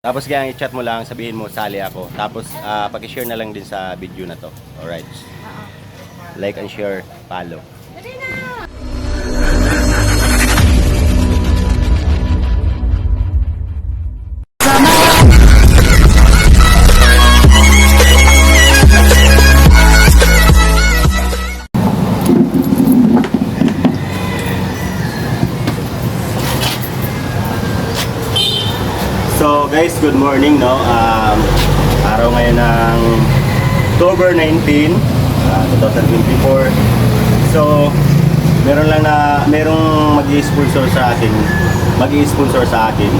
Tapos kaya i-chat mo lang, sabihin mo, sali ako. Tapos ah, paki-share na lang din sa video na to. Alright. Like and share, follow. Guys, good morning no. Um, araw ngayon ng October 19, ah, 2024. So meron lang na merong magi-sponsor sa akin. Magi-sponsor sa akin.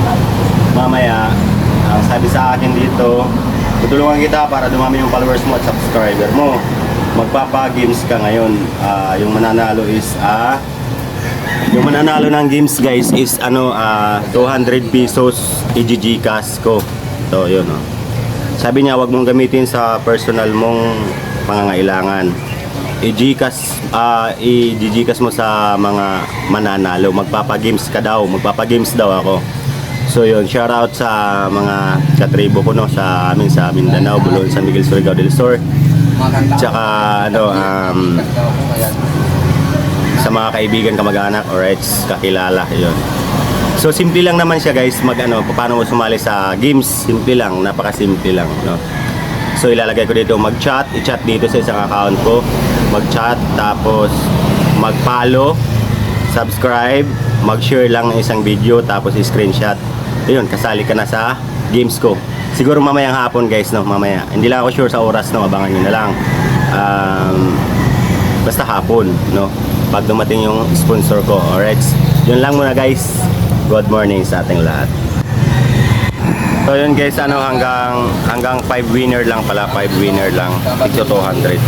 Mamaya, ang sabi sa akin dito, tutulungan kita para dumami yung followers mo at subscriber mo. Magpapa-games ka ngayon. Ah, yung mananalo is ah yung mananalo ng games guys is ano ah 200 pesos i-GG cash ko. So yun oh. Sabi niya wag mong gamitin sa personal mong pangangailangan. I-GCash ah i-GCash mo sa mga mananalo. Magpapa-games ka daw, magpapa-games daw ako. So yun, shout out sa mga katribo ko no sa amin sa Mindanao, Bulon, San Miguel, Surigao del Sur. Tsaka ano um, sa mga kaibigan, kamag-anak, alright, kakilala, yun. So, simple lang naman siya guys, mag ano, paano mo sumali sa games, simple lang, napaka-simple lang, no. So, ilalagay ko dito, mag-chat, i-chat dito sa isang account ko, mag-chat, tapos mag-follow, subscribe, mag-share lang ng isang video, tapos i-screenshot. Ayun, kasali ka na sa games ko. Siguro mamayang hapon guys, no, mamaya. Hindi lang ako sure sa oras, no, abangan nyo na lang. Basta hapon, no? Pag dumating yung sponsor ko, alright? Yun lang muna guys. Good morning sa ating lahat. So yun guys, ano hanggang hanggang 5 winner lang pala, 5 winner lang. Ito 200.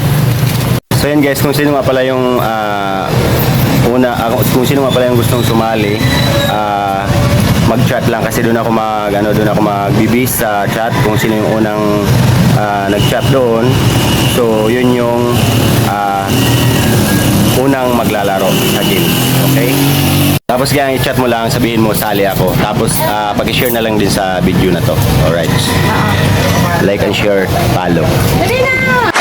So yun guys, kung sino nga pala yung ah, una, ah, kung sino nga pala yung gustong sumali, ah, mag-chat lang kasi doon ako mag ano doon ako magbibis sa chat kung sino yung unang ah, nag-chat doon. So yun yung ah, unang maglalaro sa game. Okay? Tapos kaya i-chat mo lang, sabihin mo, sali ako. Tapos ah, paki-share na lang din sa video na to. Alright? Like and share, follow. Dali na!